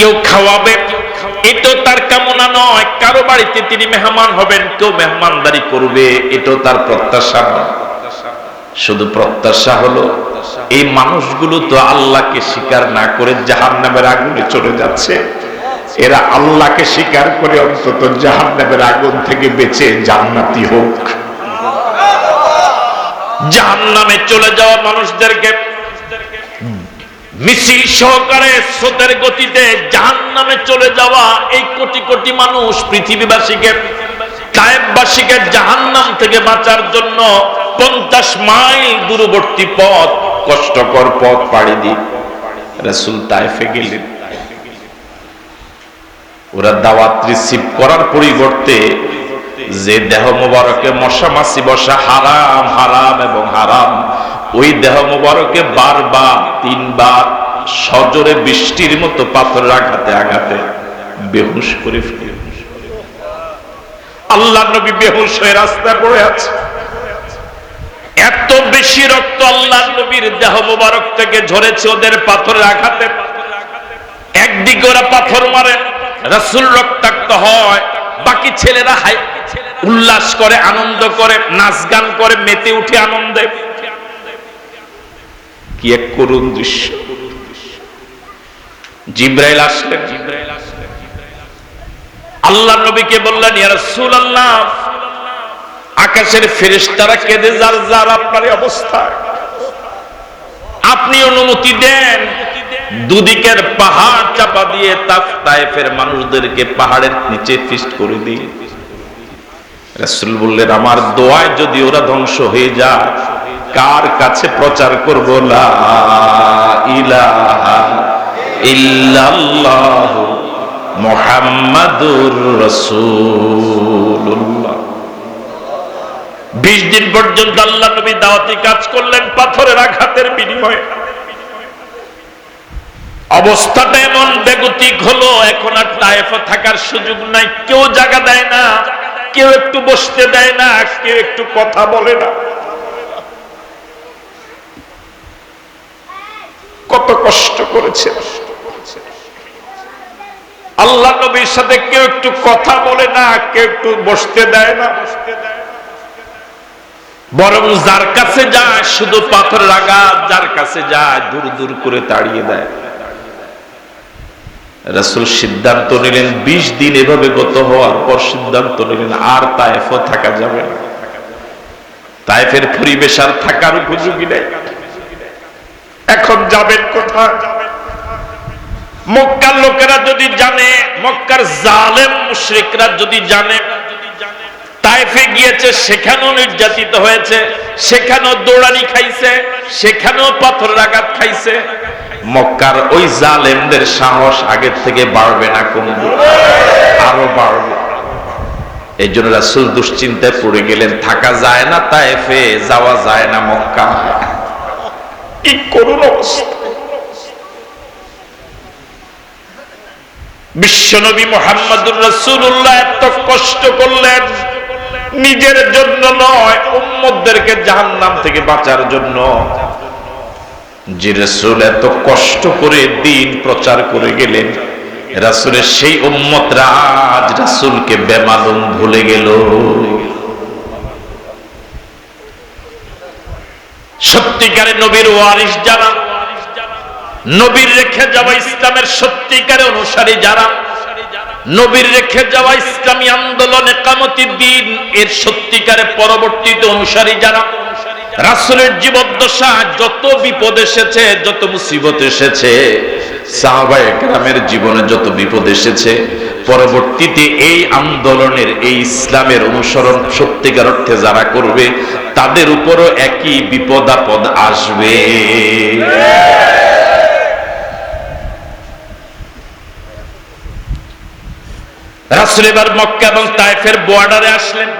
কেউ খাওয়াবে, এটাও তার কামনা নয়। কারও বাড়িতে তিনি মেহমান হবেন, কেউ মেহমানদারি করবে, এটাও তার প্রত্যাশা শুধু প্রত্যাশা হলো, এই মানুষগুলো তো আল্লাহকে স্বীকার না করে জাহান নামের আগুনে চলে যাচ্ছে। এরা আল্লাহকে স্বীকার করে অন্তত জাহান নামের আগুন থেকে বেঁচে জান্নাতি হোক। জাহান নামে চলে যাওয়া মানুষদেরকে মিছিল সহকারে স্রোতের গতিতে জাহান নামে চলে যাওয়া এই কোটি কোটি মানুষ পৃথিবীবাসীকে কায়েববাসীকে জাহান নাম থেকে বাঁচার জন্য পঞ্চাশ মাইল দূরবর্তী পথ, কষ্টকর পথ পাড়ি দি রসুল তাইফে গেলেন। ওরা দাওয়াত রিসিভ করার পরিবর্তে যে দেহ মোবারকে মশা মাসি বসা হারাম হারাম এবং হারাম, ওই দেহ মোবারকে বারবার, তিনবার সজোরে বৃষ্টির মতো পাথরের আঘাতে আঘাতে বেহুশ করে ফেলে। আল্লাহ নবী বেহুশ হয়ে রাস্তায় পড়ে আছে। এত বেশি রক্ত আল্লাহ নবীর দেহ মোবারক থেকে ঝরেছে ওদের পাথরের আঘাতে। একদিকে ওরা পাথর মারে, রাসূল রক্তাক্ত হয়, বাকি ছেলেরা হাই উল্লাস করে, আনন্দ করে, নাচ গান করে, মেতে উঠে আনন্দে। কি এক করুণ দৃশ্য। জিব্রাইল আসলেন। আল্লাহ নবীকে বললেন আকাশের ফেরেশতারা কেঁদে যার যার আপনার অবস্থা আপনি অনুমতি দেন, দুদিকের পাহাড় চাপা দিয়ে তাফ তায়েফের মানুষদেরকে পাহাড়ের নিচে ফিস্ট করে দিয়ে রাসূল বললেন, আমার দোয়ায় যদি ওরা ধ্বংস হয়ে যায়, কার কাছে প্রচার করব? লা ইলাহা ইল্লাল্লাহ মুহাম্মাদুর রাসূলুল্লাহ। বিশ দিন পর্যন্ত আল্লাহ নবী দাওয়াতি কাজ করলেন পাথরের আঘাতের বিনিময়ে। অবস্থাটা এমন বেগতিক হলো, এখন আর টাইফে থাকার সুযোগ নাই, কেউ জায়গা দেয় না, কেউ একটু বসতে দেয় না কেউ একটু কথা বলে না। কত কষ্ট করেছে আল্লাহ নবীর সাথে কেউ একটু কথা বলে না, কেউ একটু বসতে দেয় না। বরং যার কাছে যায়, শুধু পাথর লাগা যার কাছে যায়, দূর দূর করে তাড়িয়ে দেয়। রাসূল সিদ্ধান্ত নিলেন ২০ দিন এভাবে গত হওয়ার পর সিদ্ধান্ত নিলেন, আর তায়েফও থাকা যাবে না। তায়েফের পরিবেশ আর থাকার উপযোগী নেই। এখন যাবেন কোথায়? মক্কার লোকেরা যদি জানে, মক্কার জালেম মুশরিকরা যদি জানে, তাইফে গিয়েছে, সেখানেও নির্যাতিত হয়েছে, সেখানেও দৌড়ানি খাইছে, সেখানেও পাথর আঘাত খাইছে। মক্কার ওই জালেমদের সাহস আগের থেকে বাড়বে না কমবে আরও বাড়বে। এই জন্য রাসুল দুশ্চিন্তায় পড়ে গেলেন, থাকা যায় না তাইফে, যাওয়া যায় না মক্কা। কি করুন অবস্থা? বিশ্বনবী মোহাম্মদুর রসুল্লাহ এত কষ্ট করলেন। নিজের জন্য নয়, উম্মতদেরকে জাহান্নাম থেকে বাঁচার জন্য। যে রসুল এত কষ্ট করে দিন প্রচার করে গেলেন, রাসুলের সেই উম্মতরা আজ রাসুলকে বেমালুম ভুলে গেল। সত্যিকারে নবীর ওয়ারিস যারা নবীর রেখে যাওয়া ইসলামের সত্যিকারে অনুসারী যারা? নবীর রেখে যাওয়া ইসলামী আন্দোলন একামতি দিন, এর সত্যিকারে পরবর্তীতে অনুসারী যারা? রাসুলের জীবদ্দশা যত বিপদ এসেছে, যত মুসিবত এসেছে, সাহাবায়ে গ্রামের জীবনে যত বিপদ এসেছে, পরবর্তীতে এই আন্দোলনের, এই ইসলামের অনুসরণ সত্যিকার অর্থে যারা করবে, তাদের উপরও একই বিপদ আপদ আসবে। এবং তাইফের বর্ডারে আসলেন।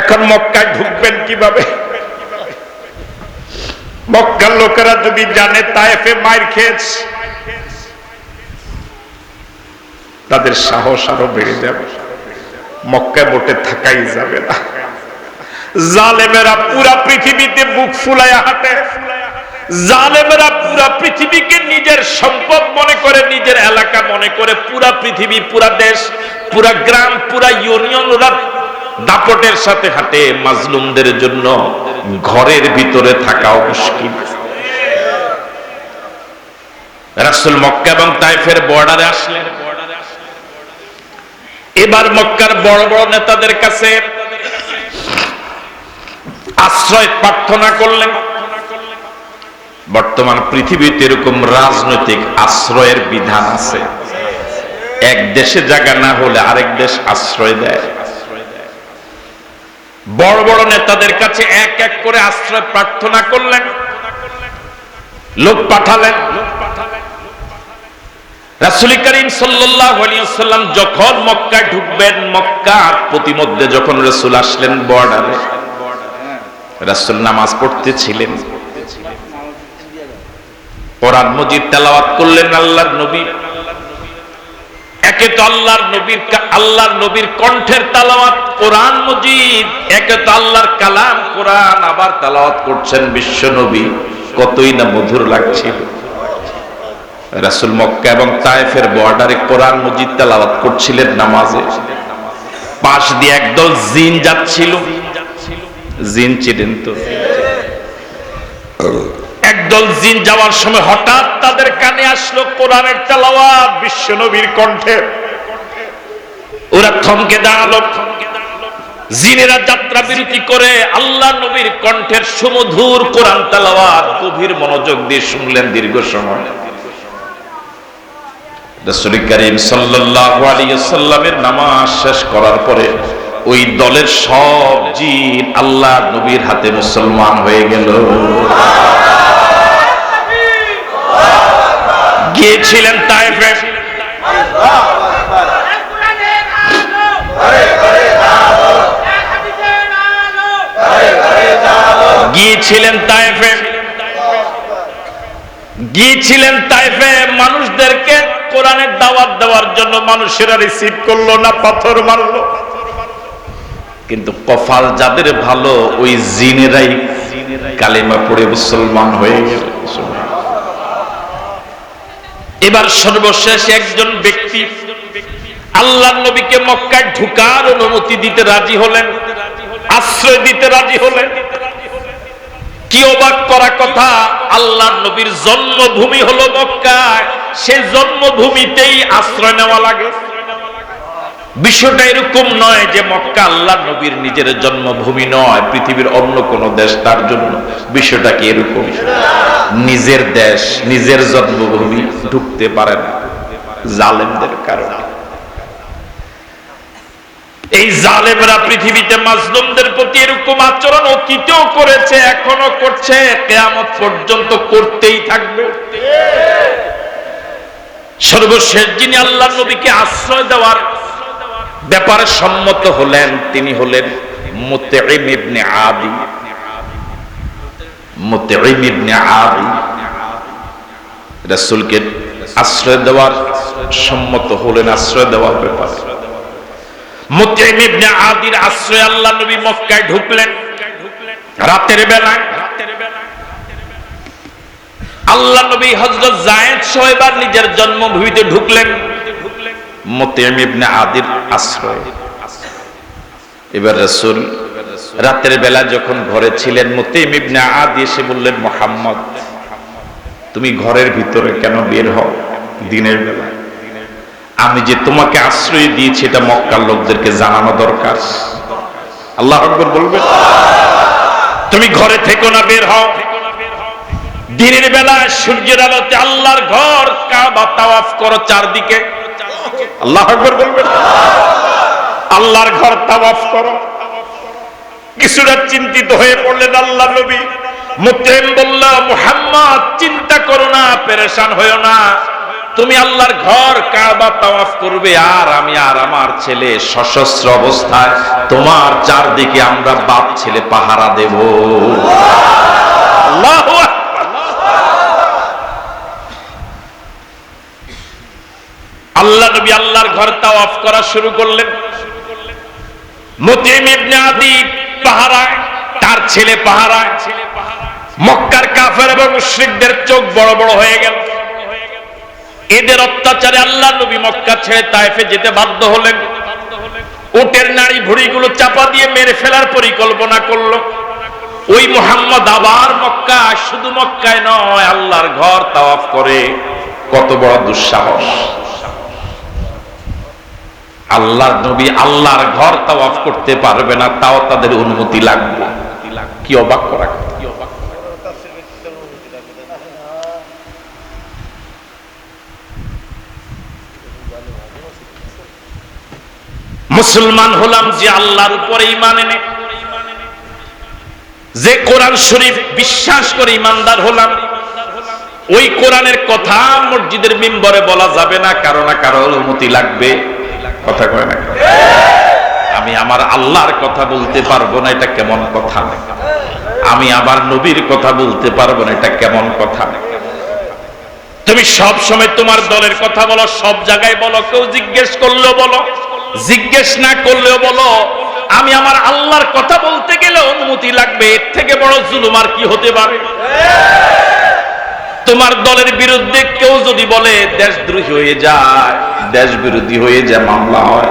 এখন মক্কায় ঢুকবেন কীভাবে? মক্কার লোকেরা যদি জানে তাইফে খেয়েছে, তাদের সাহস আরও বেড়ে যাবে। মক্কায় মোটে থাকাই যাবে না। জালেমেরা পুরা পৃথিবীতে বুক ফুলাইয়া হাঁটে। জালেমেরা পুরা পৃথিবীকে নিজের সম্পদ মনে করে, নিজের এলাকা মনে করে, পুরা পৃথিবী, পুরা দেশ, পুরা গ্রাম, পুরা ইউনিয়ন দাপটের সাথে হাঁটে। মাজলুমদের জন্য ঘরের ভিতরে থাকাও মুশকিল। রাসুল মক্কা এবং তাইফের বর্ডারে আসলেন। এবার মক্কার বড় বড় নেতাদের কাছে আশ্রয় প্রার্থনা করলেন। বর্তমান পৃথিবীতে এরকম রাজনৈতিক আশ্রয়ের বিধান আছে। এক দেশে জায়গা না হলে আরেক দেশ আশ্রয় দেয়। বড় বড় নেতাদের কাছে এক এক করে আশ্রয় প্রার্থনা করলেন, লোক পাঠালেন। রাসুল করিম সাল্লাম যখন মক্কায় ঢুকবেন মক্কা প্রতিমধ্যে যখন রসুল আসলেন বর্ডারে, রাসুল নামাজ পড়তেছিলেন। কোরআন মজিদ তেলাওয়াত করলেন আল্লাহর নবী। একে তো আল্লাহর নবীর আল্লাহর নবীর কণ্ঠের তালাওয়াত কোরআন মজিদ, একে তো আল্লাহর কালাম কোরআন, আবার তালাওয়াত করছেন বিশ্ব নবী। কতই না মধুর লাগছিল। রাসুল মক্কা এবং তায়েফের বর্ডারে কোরআন মজিদ তেলাওয়াত করছিলেন নামাজে। পাশ দিয়ে একদল জিন যাচ্ছিল। জিন ছিলেন তো। একদল জিন যাওয়ার সময় হঠাৎ তাদের কানে আসলো কোরআনের তেলাওয়াত বিশ্ব নবীর কণ্ঠে। ওরা থমকে দাঁড়াল। জিনেরা যাত্রা বিরতি করে আল্লাহ নবীর কণ্ঠের সুমধুর কোরআন তেলাওয়াত গভীর মনোযোগ দিয়ে শুনলেন দীর্ঘ সময়। রসুল করিম সাল্লাল্লাহু আলাইহি সাল্লামের নামাজ শেষ করার পরে ওই দলের সব জিন আল্লাহ নবীর হাতে মুসলমান হয়ে গেল। গিয়েছিলেন তাইফে। গিয়েছিলেন তাইফে। গিয়েছিলেন তাইফে। মানুষদেরকে কোরআনের দাওয়াত দেওয়ার জন্য মানুষেরা রিসিভ করল না, পাথর মারলো। কিন্তু কফাল যাদের ভালো, ওই জিনেরাই কালিমা পড়ে মুসলমান হয়ে গেল। এবার সর্বশেষ একজন ব্যক্তি আল্লাহ নবীকে মক্কায় ঢুকার অনুমতি দিতে রাজি হলেন, আশ্রয় দিতে রাজি হলেন। কি অবাক করা কথা, আল্লাহ নবীর জন্মভূমি হলো মক্কায়, সে জন্মভূমিতেই আশ্রয় নেওয়া লাগে। বিষয়টা এরকম নয় যে মক্কা আল্লাহ নবীর নিজের জন্মভূমি নয়, পৃথিবীর অন্য কোন দেশ তার জন্য। বিষয়টা কি এরকম? নিজের দেশ, নিজের জন্মভূমি ঢুকতে পারে না। জালেমদের কারণে। এই জালেমরা পৃথিবীতে মাজলুমদের প্রতি এরকম আচরণ অতীতেও করেছে, এখনও করছে, কেয়ামত পর্যন্ত করতেই থাকবে। সর্বশেষ যিনি আল্লাহ নবীকে আশ্রয় দেওয়ার ব্যাপারে সম্মত হলেন তিনি হলেন আশ্রয় দেওয়ার, সম্মত হলেন আশ্রয় আশ্রয় নবী ঢুকলেন। রাতের বেলায় আল্লাহ নবী হযরত জায়েদ সোহেবার নিজের জন্মভূমিতে ঢুকলেন। আদির আশ্রয়। এবার রাসূল রাতের বেলা যখন ঘরে ছিলেন মুতাইম ইবনে আদি এসে বললেন, মোহাম্মদ, তুমি ঘরের ভিতরে কেন বের হও দিনের বেলা? আমি যে তোমাকে আশ্রয় দিয়েছি, এটা মক্কার লোকদেরকে জানানো দরকার। আল্লাহ আকবর বলবেন। তুমি ঘরে থেকো না, বের হও। দিনের বেলা সূর্যের আলোতে আল্লাহর ঘর কাবা তাওয়াফ করো চারদিকে। আল্লাহ বলবেন। আল্লাহর ঘর তাওয়াফ করো। কিছুটা চিন্তিত হয়ে পড়লেন আল্লাহ নবী। চিন্তা করো না, পেরেশান হয়েও না। তুমি আল্লাহর ঘর কাবা তাওয়াফ করবে, আর আমি আর আমার ছেলে সশস্ত্র অবস্থায় তোমার চারদিকে আমরা বাপ ছেলে পাহারা দেব। আল্লাহু। আল্লাহ নবী আল্লাহর ঘর তাওয়াফ করা শুরু করলেন। মতিম ইবনে আদি পাহারায়, তার ছেলে পাহারায়, মক্কার কাফের এবং মুশরিকদের চোখ বড় বড় হয়ে গেল। এদের অত্যাচারে আল্লাহ নবী মক্কা ছেড়ে তাইফে যেতে বাধ্য হলেন। ওটের নারী ভুড়িগুলো চাপা দিয়ে মেরে ফেলার পরিকল্পনা করল। ওই মোহাম্মদ আবার মক্কা শুধু মক্কায় নয়, আল্লাহর ঘর তাওয়াফ করে। কত বড় দুঃসাহস। আল্লাহর নবী আল্লাহর ঘর তাওয়াফ করতে পারবে না, তাও তাদের অনুমতি লাগবে কি অবাক করা মুসলমান হলাম যে আল্লাহর উপরে ইমান এনে, যে কোরআন শরীফ বিশ্বাস করে ইমানদার হলাম, ওই কোরআনের কথা মসজিদের মিম্বরে বলা যাবে না, কারও না কারও অনুমতি লাগবে। কথা কয় না আমি আমার আল্লাহর কথা বলতে পারব না, এটা কেমন কথা? আমি আমার নবীর কথা বলতে পারব না, এটা কেমন কথা? তুমি সব সময় তোমার দলের কথা বলো, সব জায়গায় বলো, কেউ জিজ্ঞেস করলেও বলো, জিজ্ঞেস না করলেও বলো। আমি আমার আল্লাহর কথা বলতে গেলে অনুমতি লাগবে, এর থেকে বড় জুলুম আর কি হতে পারে? তোমার দলের বিরুদ্ধে কেউ যদি বলে দেশদ্রোহী হয়ে যায় দেশ বিরোধী হয়ে যায়, মামলা হয়।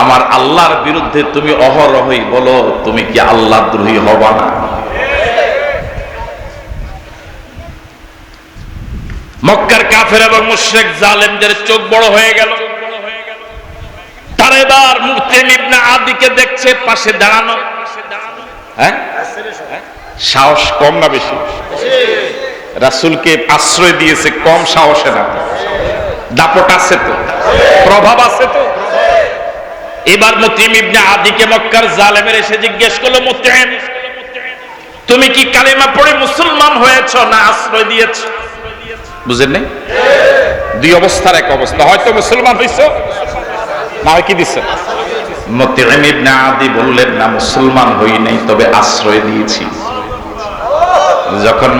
আমার আল্লাহর বিরুদ্ধে তুমি অহরহই বলো, তুমি কি আল্লাহ দ্রোহী হবা না? মক্কার কাফের এবং মুশরিক জালেমদের চোখ বড় হয়ে গেল। তারা এবার ইবনে আদিকে দেখছে, পাশে দাঁড়ানো। হ্যাঁ? সাহস কম না বেশি? রাসূলকে আশ্রয় দিয়েছে, কম সাহসে না। দাপট আছে তো? প্রভাব আছে তো? এবার মুতিম ইবনে আদিকে মক্কার জালেমের এসে জিজ্ঞেস করল মুতিম তুমি কি কালিমা পড়ে মুসলমান হয়েছ না আশ্রয় দিয়েছ? বুঝেন নাই? দুই অবস্থার এক অবস্থা। হয়তো মুসলমান হইছ, না হয় কি দিছ? মুতিম ইবনে আদি বললেন, না, মুসলমান হই নাই, তবে আশ্রয় দিয়েছি। যখন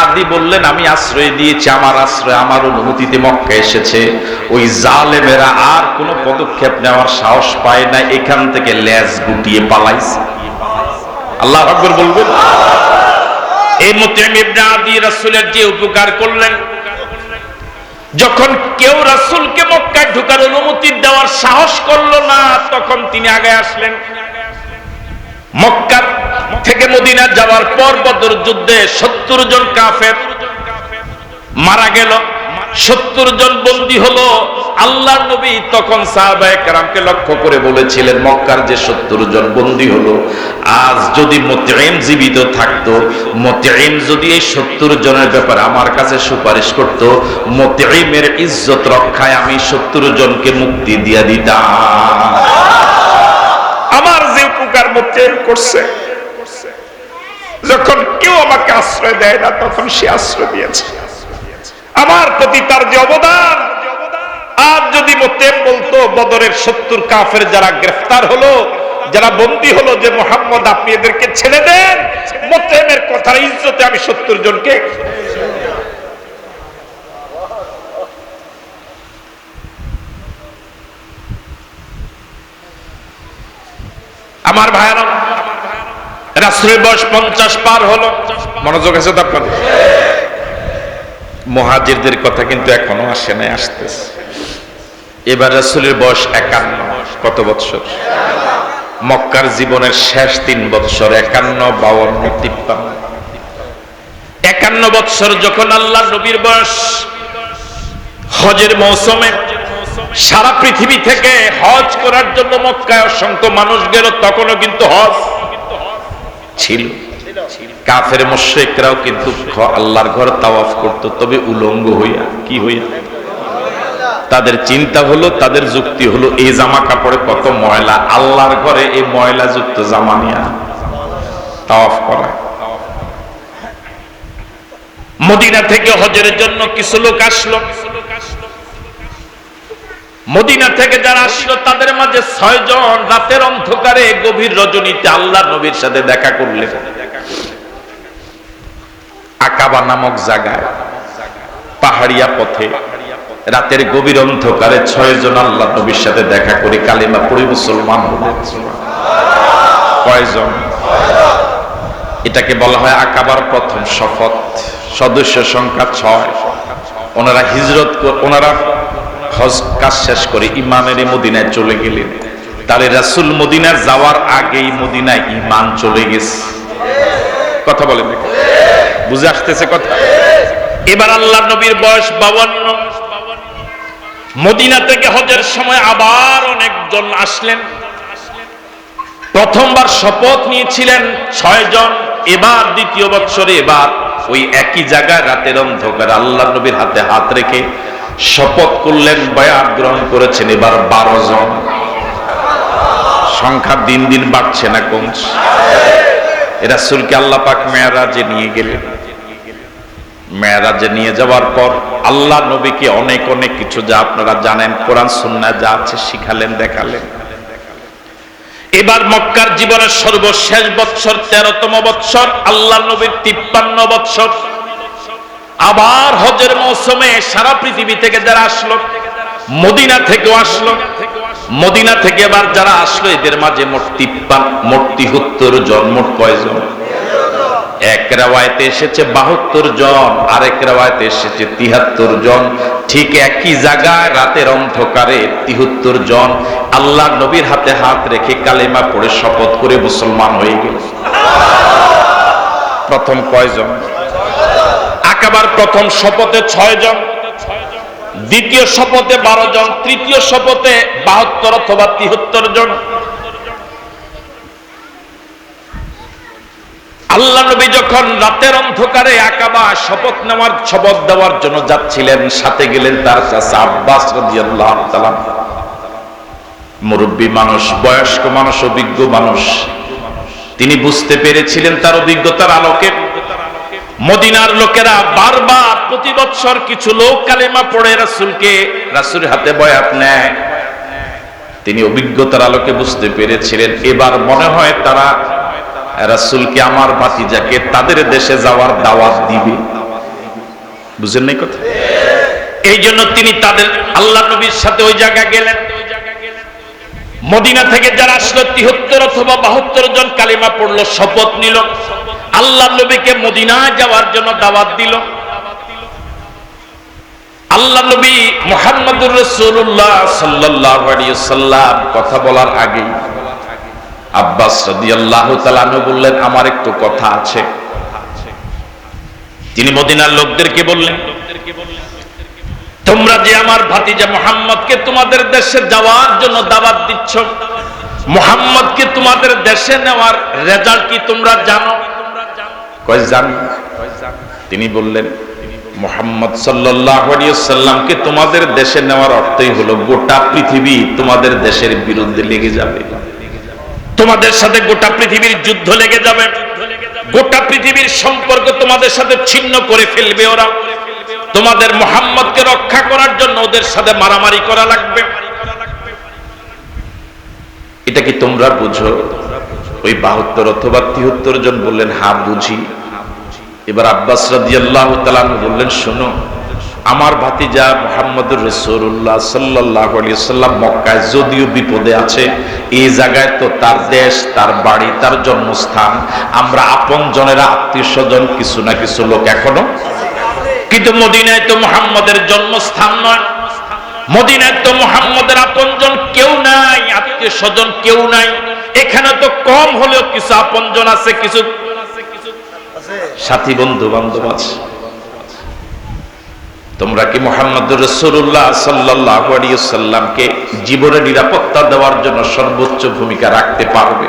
আদি বললেন, আমি আশ্রয় দিয়েছি, আমার আশ্রয়, আমার অনুমতিতে মক্কা এসেছে। ওই জালেমেরা আর কোনো পদক্ষেপ নেওয়ার সাহস পায় না, এখান থেকে লেজ গুটিয়ে পালাইছে। আল্লাহ আকবর বলবেন এই মুতিম ইবনে আদি রাসূলের যে উপকার করলেন, যখন কেউ রাসূলকে মক্কায় ঢোকার অনুমতি দেওয়ার সাহস করল না, তখন তিনি আগে আসলেন। মক্কার থেকে মদিনা যাওয়ার পর বদর যুদ্ধে সত্তর জন কাফের মারা গেল। সত্তর জন বন্দী হলো। আল্লাহ নবী তখন সাহাবায়ে কেরামকে লক্ষ্য করে বলেছিলেন, মক্কার যে সত্তর জন বন্দী হলো, আজ যদি মোতেম জীবিত থাকতো মোতেম যদি এই সত্তর জনের ব্যাপারে আমার কাছে সুপারিশ করত মোতেমের ইজ্জত রক্ষায় আমি সত্তর জনকে মুক্তি দিয়া দিতাম। আমার যে উপকার মোতেম করছে যখন কেউ আমাকে আশ্রয় দেয় না, তখন সে আশ্রয় দিয়েছে। আমার প্রতি তার যে অবদান, আর যদি মোতেম বলতো, বদরের সত্তর কাফের যারা গ্রেফতার হলো, যারা বন্দী হলো যে, মোহাম্মদ, আপনি এদেরকে ছেড়ে দেন। মোতেমের কথার ইজ্জতে আমি সত্তর জনকে আমার ভাইয়েরা রাসুলের বয়স পঞ্চাশ পার হলো। মনোযোগ আছে তো মহাজিরদের কথা কিন্তু এখনও আসে নাই, আসতেছে। এবার রাসুলের বয়স একান্ন, কত বৎসর? মক্কার জীবনের শেষ তিন বৎসর, একান্ন বাউন্ন তিপ্পান্ন। একান্ন বৎসর যখন আল্লাহ নবীর বয়স, হজের মৌসুমে, সারা পৃথিবী থেকে হজ করার জন্য মক্কায় অসংখ্য মানুষ গেল, তখনও কিন্তু হজ ছিল। কাফের মুশরিকরাও কিন্তু আল্লাহর ঘর তাওয়াফ করত। তবে উলঙ্গ হইয়া, কি হইয়া? তাদের চিন্তা হলো, তাদের যুক্তি হলো, এই জামা কাপড়ে কত ময়লা। আল্লাহর ঘরে এই ময়লা যুক্ত জামা নিয়া তাওয়াফ করা। মদিনা থেকে হজের জন্য কিছু লোক আসলো। মদিনা থেকে যারা আসলো, তাদের মাঝে ছয় জন রাতের অন্ধকারে গভীর রজনীতে আল্লাহ নবীর সাথে দেখা করলেন। আকাবা নামক জায়গায়, পাহাড়িয়া পথে, রাতের গভীর অন্ধকারে ছয় জন আল্লাহ নবীর সাথে দেখা করে কালিমা পড়ে মুসলমান কয়জন? এটাকে বলা হয় আকাবার প্রথম শপথ। সদস্য সংখ্যা ছয়। ওনারা হিজরত ওনারা হজ কাজ শেষ করে ইমামের মদিনায় চলে গেলেন। তাহলে রাসুল মদিনায় যাওয়ার আগেই মদিনায় ইমান চলে গেছে। কথা বলেন বুঝে আসতেছে কথা? এবার আল্লাহ নবীর বয়স বাউান্ন মদিনা থেকে হজের সময় আবার অনেকজন আসলেন। প্রথমবার শপথ নিয়েছিলেন ছয় জন এবার দ্বিতীয় বৎসরে এবার ওই একই জায়গায় রাতের অন্ধকার। আল্লাহ নবীর হাতে হাত রেখে শপথ করলেন, বয়াত গ্রহণ করেছেন এবার বারো জন। সংখ্যা দিন দিন বাড়ছে না কমছে। রাসূলকে আল্লাহ পাক মেয়ারাজে নিয়ে গেলেন। মেয়ারাজে নিয়ে যাওয়ার পর আল্লাহ নবীকে অনেক অনেক কিছু যা আপনারা জানেন, কোরআন, সুন্নাহ যা আছে শিখালেন, দেখালেন। এবার মক্কার জীবনের সর্বশেষ বৎসর, তেরোতম বৎসর, আল্লাহ নবীর তিপ্পান্ন বৎসর। আবার হজের মৌসুমে সারা পৃথিবী থেকে যারা আসলো, মদিনা থেকেও আসলো, মদিনা থেকে এবার যারা আসলো, এদের মাঝে মোট তিপ্পান, মোট তিহত্তর জন, মোট কয়জন? এক রেওয়ায়তে এসেছে বাহাত্তর জন, আরেক রেওয়ায়তে এসেছে তিহাত্তর জন। ঠিক একই জায়গায় রাতের অন্ধকারে তিহত্তর জন। আল্লাহ নবীর হাতে হাত রেখে কালেমা পড়ে শপথ করে মুসলমান হয়ে গেল। প্রথম কয়জন? আকাবার প্রথম শপথে ছয় জন, দ্বিতীয় শপথে বারো জন, তৃতীয় শপথে বাহাত্তর অথবা তিহত্তর জন। আল্লাহ নবী যখন রাতের অন্ধকারে আকাবা শপথ নেওয়ার, শপথ দেওয়ার জন্য যাচ্ছিলেন, সাথে গেলেন তার চাচা আব্বাস মুরব্বী মানুষ, বয়স্ক মানুষ, অভিজ্ঞ মানুষ। তিনি বুঝতে পেরেছিলেন তার অভিজ্ঞতার আলোকে। মদিনার লোকেরা বারবার প্রতি বছর কিছু লোক কালেমা পড়ে রাসূলকে রাসূলের হাতে বয়াত নেয়। তিনি অভিজ্ঞতার আলোকে বুঝতে পেরেছিলেন, এবার মনে হয় তারা রাসূলকে, আমার ভাতিজাকে তাদের দেশে যাওয়ার দাওয়াত দিবে। বুঝেন নাই কথা? এই জন্য তিনি তাদের আল্লাহ নবীর সাথে ওই জায়গায় গেলেন। মদিনা থেকে যারা আসলো, তিহত্তর অথবা বাহাত্তর জন কালিমা পড়ল, শপথ নিল। আল্লাহ নবীকে মদিনা যাওয়ার জন্য দাওয়াত দিল। আল্লাহ নবী মোহাম্মদুর রসুল্লাহ সাল্লাহ কথা বলার আগেই আব্বাস বললেন, আমার একটু কথা আছে। তিনি মদিনার লোকদেরকে বললেন, তোমরা যে আমার ভাতিজা মোহাম্মদকে তোমাদের দেশে যাওয়ার জন্য দাওয়াত দিচ্ছ, মোহাম্মদকে তোমাদের দেশে নেওয়ার রেজাল্ট কি তোমরা জানো? তিনি বললেন, মোহাম্মদ সাল্লাল্লাহু তোমাদের দেশে নেওয়ার অর্থই হলো গোটা পৃথিবী তোমাদের দেশের বিরুদ্ধে লেগে যাবে। তোমাদের সাথে গোটা পৃথিবীর যুদ্ধ লেগে যাবে। গোটা পৃথিবীর সম্পর্ক তোমাদের সাথে ছিন্ন করে ফেলবে ওরা। তোমাদের মোহাম্মদকে রক্ষা করার জন্য ওদের সাথে মারামারি করা লাগবে। এটা কি তোমরা বুঝো? ওই বাহাত্তর অথবা তিহত্তর জন বললেন হা বুঝি। এবার আব্বাস রাদিয়াল্লাহু তাআলা বললেন, শোনো, আমার ভাতিজা মোহাম্মদুর রসুল্লাহ সাল্লাহ সাল্লাম মক্কায় যদিও বিপদে আছে এই জায়গায় তো তার দেশ, তার বাড়ি, তার জন্মস্থান, আমরা আপন জনেরা, আত্মীয় স্বজন, কিছু না কিছু লোক এখনও। কিন্তু মদিনায় তো মোহাম্মদের জন্মস্থান নয়। মদিনায় তো মোহাম্মদের আপনজন কেউ নাই, আত্মীয় স্বজন কেউ নাই। এখানে তো কম হলেও কিছু আপনজন আছে, কিছু সাথী বন্ধু বান্ধব আছে। তোমরা কি মোহাম্মদ রসুল্লাহ সাল্লাহামকে জীবনে নিরাপত্তা দেওয়ার জন্য সর্বোচ্চ ভূমিকা রাখতে পারবে?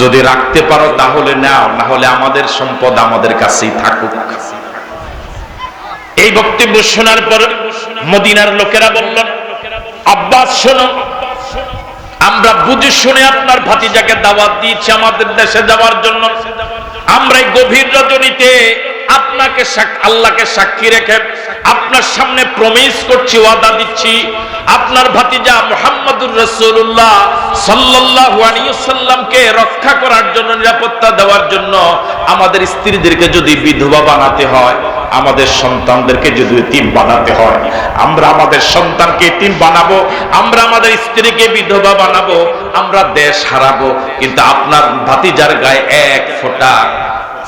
যদি রাখতে পারো তাহলে নাও না হলে আমাদের সম্পদ আমাদের কাছেই থাকুক। এই বক্তব্য শোনার পর মদিনার লোকেরা বললেন আব্বাস, শোনো। আমরা বুঝে শুনে আপনার ভাতিজাকে দাওয়াত দিয়েছি আমাদের দেশে যাওয়ার জন্য। আমরা এই গভীর রজনীতে আপনাকে আল্লাহকে সাক্ষী রেখে আপনার সামনে প্রমিস করছি, ওয়াদা দিচ্ছি। আপনার ভাতিজা রক্ষা করার জন্য, নিরাপত্তা দেওয়ার জন্য আমাদের স্ত্রীদেরকে যদি বিধবা বানাতে হয়, আমাদের সন্তানদেরকে যদি তিন বানাতে হয়, আমরা আমাদের সন্তানকে তিন বানাবো, আমরা আমাদের স্ত্রীকে বিধবা বানাবো, আমরা দেশ হারাবো, কিন্তু আপনার ভাতিজার গায়ে এক ফোঁটা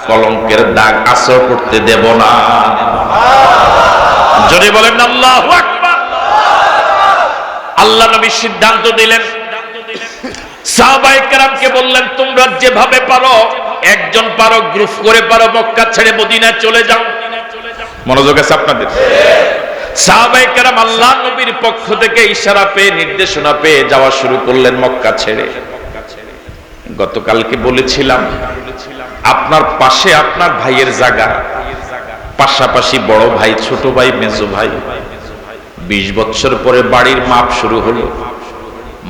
কলঙ্কের দাগ আসর করতে দেব না। যদি বলেন আল্লাহ আল্লাহ নবী সিদ্ধান্ত দিলেন। সাহাবাই কেরামকে বললেন, তোমরা যেভাবে পারো, একজন পারো, গ্রুপ করে পারো, মক্কা ছেড়ে মদিনায় চলে যাও। মনোযোগ আছে আপনাদের? সাহাবাই কেরাম আল্লাহ নবীর পক্ষ থেকে ইশারা পেয়ে, নির্দেশনা পেয়ে যাওয়া শুরু করলেন মক্কা ছেড়ে। গতকালকে বলেছিলাম, আপনার পাশে আপনার ভাইয়ের জায়গা, পাশাপাশি বড় ভাই, ছোট ভাই, মেজো ভাই বিশ বছর পরে বাড়ির মাপ শুরু হলো।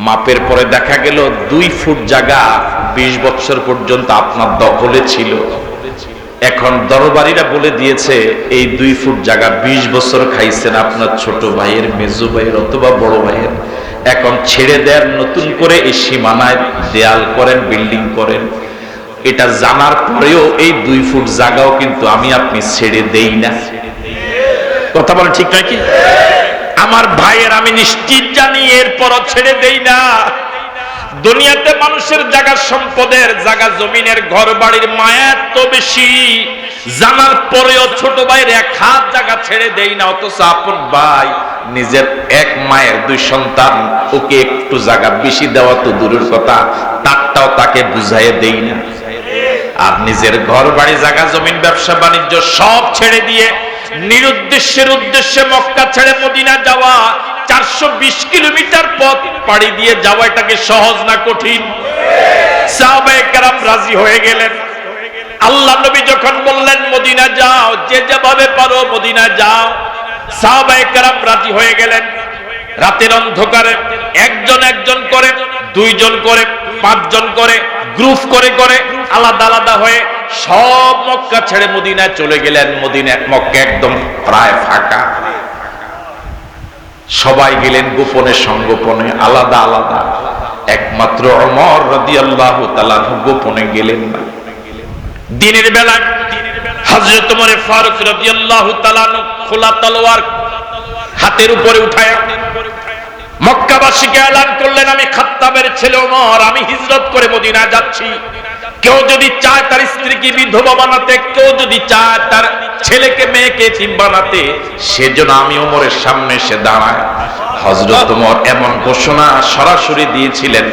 মাপের পরে দেখা গেল দুই ফুট জায়গা বিশ বছর পর্যন্ত আপনার দখলে ছিল। এখন দরবারিরা বলে দিয়েছে, এই দুই ফুট জায়গা বিশ বছর খাইছেন আপনার ছোট ভাইয়ের, মেজু ভাইয়ের অথবা বড় ভাইয়ের। এখন ছেড়ে দেন, নতুন করে এই সীমানায় দেয়াল করেন, বিল্ডিং করেন। এটা জানার পরেও এই দুই ফুট জায়গাও কিন্তু আমি আপনি ছেড়ে দেই না। কথা বলেন ঠিক নয় কি? আমার ভাইয়ের আমি নিশ্চিত জানি, এরপরও ছেড়ে দেই না। দুনিয়াতে মানুষের জায়গা সম্পদের জায়গা জমিনের ঘর বাড়ির মায়া তো বেশি, জানার পরেও ছোট ভাইয়ের এক হাত জায়গা ছেড়ে দেই না, অথচ আপন ভাই, নিজের এক মায়ের দুই সন্তান, ওকে একটু জায়গা বেশি দেওয়া তো দূরের কথা, তারটাও তাকে বুঝাইয়ে দেই না। আর নিজের ঘর বাড়ি জায়গা জমিন, ব্যবসা, বাণিজ্য সব ছেড়ে দিয়ে নিরুদ্দেশ্যের উদ্দেশ্যে মক্কা ছেড়ে মদিনা যাওয়া, চারশো বিশ কিলোমিটার পথ পাড়ি দিয়ে যাওয়া, এটাকে সহজ না কঠিন? রাজি হয়ে গেলেন। আল্লাহ নবী যখন বললেন, মদিনা যাও, যে যেভাবে পারো মদিনা যাও। সাহাবায়ে কেরাম রাজি হয়ে গেলেন। রাতের অন্ধকারে একজন একজন করে, দুইজন করে, পাঁচজন করে, গ্রুপ করে করে আলাদা আলাদা হয়ে সব মক্কা ছেড়ে মদিনায় চলে গেলেন। মদিনা মক্কা একদম প্রায় ফাঁকা। সবাই গেলেন গোপনে, সংগোপনে, আলাদা আলাদা। একমাত্র অমর রদি আল্লাহ গোপনে গেলেন না। দিনের বেলা মরে ফারুক আল্লাহ খোলা তলোয়ার হাতের উপরে উঠায় মক্কাবাসীকে এলান করলেন, আমি খাত্তাবের ছেলে ওমর, আমি হিজরত করে মদিনা যাচ্ছি। কেউ যদি চায় তার স্ত্রীকে বিধবা বানাতে, কেউ যদি চায় তার ছেলেকে, মেয়েকে এতিম বানাতে, সেজন্য আমি ওমরের সামনে এসে দাঁড়ায় হজরত ওমর এমন ঘোষণা সরাসরি দিয়েছিলেন,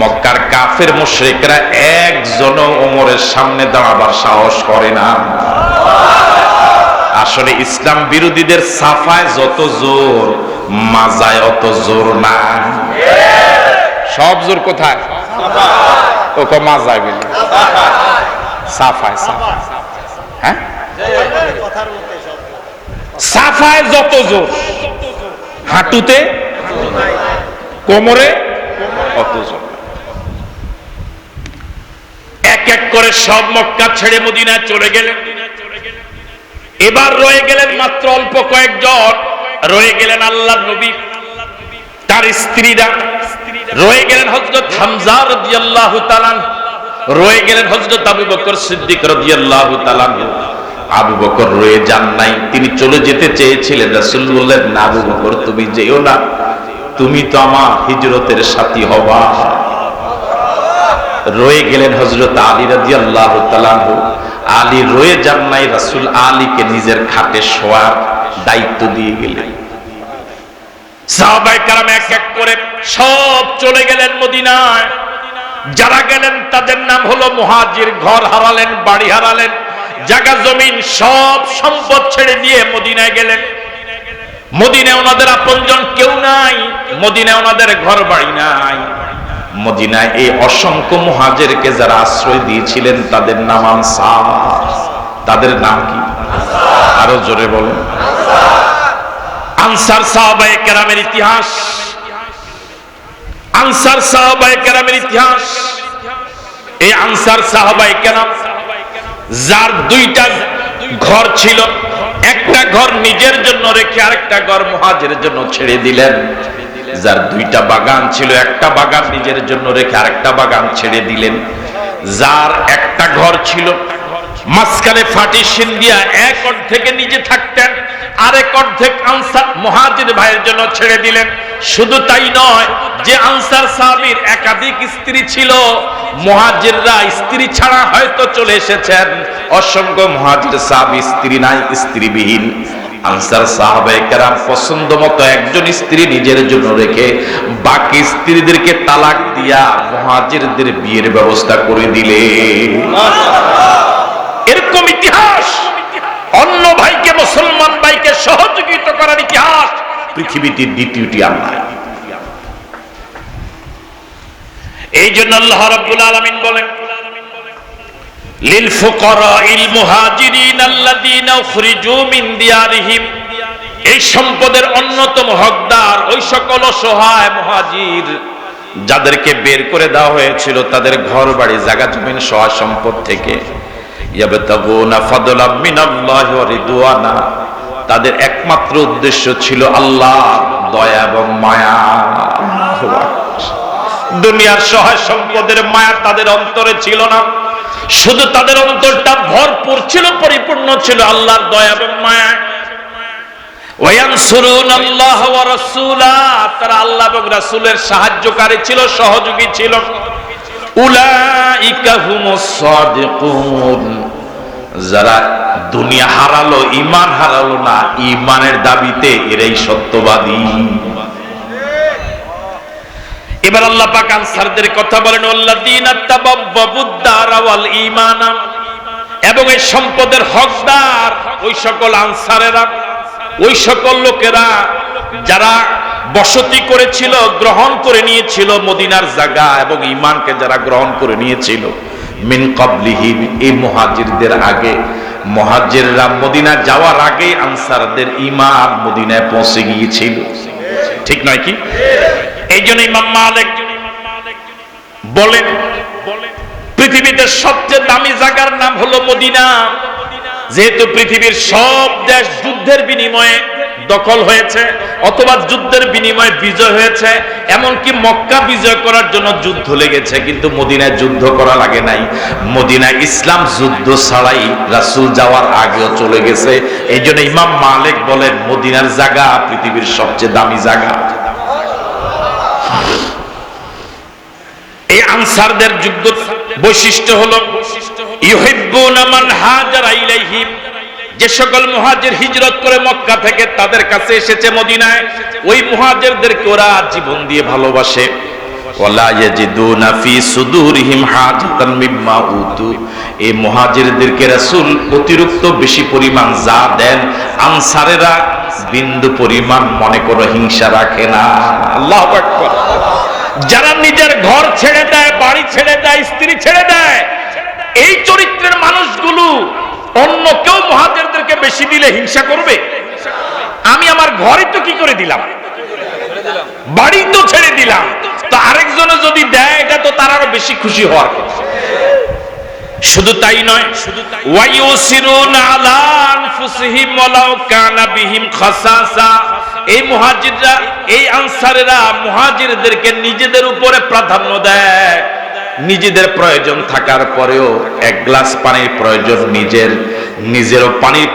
মক্কার কাফের মুশরিকরা একজন ওমরের সামনে দাঁড়াবার সাহস করে না। আসলে ইসলাম বিরোধীদের সাফায় যত জোর, মাজায় অত জোর না সব জোর কোথায়? ও ক মাজায় বলি সাফায় সাফায় হ্যাঁ সাফায় যত জোর হাঁটুতে কোমরে অত জোর এক এক করে সব মক্কা ছেড়ে মদিনায় চলে গেলেন। এবার রয়ে গেলেন মাত্র অল্প কয়েকজন। রয়ে গেলেন আল্লাহ নবী। তার স্ত্রীরা। রয়ে গেলেন হজরত হামজা রাদিয়াল্লাহু তাআলা রয়ে গেলেন হজরত আবু বকর সিদ্দিক রাদিয়াল্লাহু তাআলা আবু বকর রয়ে যান নাই, তিনি চলে যেতে চেয়েছিলেন। রাসূল বললেন, না আবু বকর, তুমি যেও না। তুমি তো আমার হিজরতের সাথী হবা। রয়ে গেলেন হজরত আলী রাদিয়াল্লাহু তাআলা আলী রয়ে যান নাই, রাসূল আলীকে নিজের খাটে শোয়ার দায়িত্ব দিয়ে গেলেন। সব চলে গেলেন মদিনায়। যারা গেলেন তাদের নাম হলো মুহাজির, ঘর হারালেন, বাড়ি হারালেন, জায়গা, জমিন সব সম্পদ ছেড়ে দিয়ে মদিনায় গেলেন। ওনাদের আপনজন কেউ নাই, মদিনায় ওনাদের ঘর বাড়ি নাই। মদিনায় এই অসংখ্য যারা আশ্রয় দিয়েছিলেন, তাদের তাদের নাম কি? আরও জোরে বলুন। আনসার সাহাবায়ে কেরামের ইতিহাস। আনসার সাহাবায়ে কেরামের ইতিহাস। এই আনসার সাহাবায়ে কেরাম, যার দুইটা ঘর ছিল, একটা ঘর নিজের জন্য রেখে আরেকটা ঘর মুহাজিরের জন্য ছেড়ে দিলেন। যার দুইটা বাগান ছিল, একটা বাগান নিজের জন্য রেখে আরেকটা বাগান ছেড়ে দিলেন। যার একটা ঘর ছিল মাঝখানে ফাটি দিয়া এক অর্ধেকে নিজে থাকতেন, আরেক অর্ধেক আনসার মহাজির ভাইয়ের জন্য ছেড়ে দিলেন। শুধু তাই নয়, যে আনসার সাহাবীর একাধিক স্ত্রী ছিল, মুহাজিররা স্ত্রী ছাড়া হয়তো চলে এসেছেন। অসংখ্য মুহাজির সাহাবী স্ত্রী নাই, স্ত্রীবিহীন। আনসার সাহাবায়ে কেরাম পছন্দ মতো একজন স্ত্রী নিজের জন্য রেখে বাকি স্ত্রীদেরকে তালাক দিয়া মুহাজিরদের বিয়ের ব্যবস্থা করে দিলে এরকম ইতিহাস। অন্য ভাইকে মুসলমান ভাইকে সহযোগিতা করার ইতিহাস পৃথিবীতে দ্বিতীয়টি আর নাই। এই জন্য আল্লাহ রাব্বুল আলামিন বলেন এই সম্পদের অন্যতম হকদার ওই সকল যাদেরকে বের করে দেওয়া হয়েছিল তাদের ঘর বাড়ি জায়গা জমিন সহায় সম্পদ থেকে। তাদের একমাত্র উদ্দেশ্য ছিল আল্লাহ, দয়া এবং মায়া। দুনিয়ার সহায় সম্পদের মায়া তাদের অন্তরে ছিল না। শুধু তাদের অন্তরটা ভরপুর ছিল, পরিপূর্ণ ছিল আল্লাহর দয়া এবং মায়া। তারা আল্লাহ সাহায্যকারী ছিল, সহযোগী ছিল। সাদিকুন। যারা দুনিয়া হারালো, ঈমান হারালো না, ঈমানের দাবিতে এরাই সত্যবাদী। এবার আল্লাহ পাক আনসারদের কথা বলেন আল্লাযীনা তাবাব্বাবুদ-দারা ওয়াল ঈমানা এবং এই সম্পদের হকদার ওই সকল আনসারেরা, ওই সকল লোকেরা যারা বসতি করেছিল, গ্রহণ করে নিয়েছিল মদিনার জায়গা এবং ইমানকে যারা গ্রহণ করে নিয়েছিল। মিন কাবলিহিম এই মুহাজিরদের আগে। মুহাজিররা মদিনা যাওয়ার আগে আনসারদের মদিনায় পৌঁছে গিয়েছিল। ঠিক নয় কি? এই জন্য ইমাম মালিক বলেন, পৃথিবীতে সবচেয়ে দামি জায়গার নাম হলো মদিনা। যেহেতু পৃথিবীর সব দেশ যুদ্ধের বিনিময়ে দখল হয়েছে, অথবা যুদ্ধের বিনিময়ে বিজয় হয়েছে, এমনকি মক্কা বিজয় করার জন্য যুদ্ধ লেগেছে, কিন্তু মদিনায় যুদ্ধ করা লাগে নাই। মদিনায় ইসলাম যুদ্ধ ছাড়াই রাসূল যাওয়ার আগেও চলে গেছে। এই জন্য ইমাম মালিক বলেন, মদিনার জায়গা পৃথিবীর সবচেয়ে দামি জায়গা। এই আনসারদের যোগ্য বৈশিষ্ট্য হলো, ইউহিব্বুনা মান হাজারা ইলাইহিম যে সকল মুহাজির হিজরত করে মক্কা থেকে তাদের কাছে এসেছে মদিনায়, ওই মুহাজিরদেরকে ওরা জীবন দিয়ে ভালোবাসে। এই অতিরিক্ত বেশি পরিমাণ যা দেন, আনসারেরা বিন্দু পরিমাণ মনে হিংসা রাখে না। আল্লাহু যারা নিজের ঘর ছেড়ে দেয়, বাড়ি ছেড়ে দেয়, স্ত্রী ছেড়ে দেয়, এই চরিত্রের মানুষগুলো অন্য কেউ মহাজেরদেরকে বেশি দিলে হিংসা করবে? আমি আমার ঘরে তো কি করে দিলাম? বাড়ি তো ছেড়ে দিলাম। তো আরেকজনে যদি দেয়, এটা তো তার আরও বেশি খুশি হওয়ার কথা। শুধু তাই নয় খাসাসা। এই এই আনসারেরা মুহাজিরদেরকে নিজেদের উপরে প্রাধান্য দেয়। নিজেদের প্রয়োজন থাকার পরেও এক গ্লাস পানির প্রয়োজন নিজের নিজেরও পানির